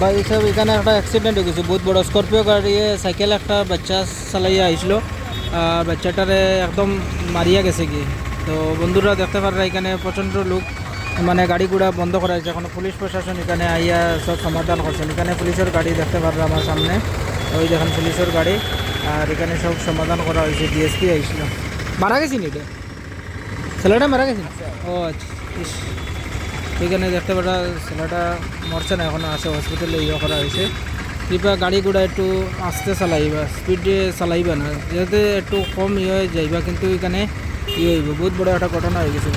भाई, सब इन एक एक्सिडेंट हो गई बहुत बड़ा स्कॉर्पिओ गाड़ी है। सैकेल एक बच्चा चलाइए आईल बच्चाटारे एकदम मारिया गेसे गो तो बंधुरा देखते प्रचंड लुक মানে গাড়ি ঘোড়া বন্ধ করা হয়েছে। এখন পুলিশ প্রশাসন এখানে আইয়া সব সমাধান করছেন। এখানে পুলিশের গাড়ি দেখতে পারবে আমার সামনে। ওই দেখেন পুলিশের গাড়ি। আর এখানে সব সমাধান করা হয়েছে। ডিএসপি আইছিল। মারা গেছি নি এটা? ছেলেটা মারা গেছে ও আচ্ছা। এখানে দেখতে পারা ছেলেটা মরছে না, এখনও আছে হসপিটালে ইয়ে করা হয়েছে। কৃপা গাড়ি ঘোড়া একটু আস্তে চালাইবা স্পিডে চালাইবা না। যাতে একটু কম ইয়ে যাইবা, কিন্তু এখানে ইয়ে হইব। বহুত বড় একটা ঘটনা হয়ে গেছে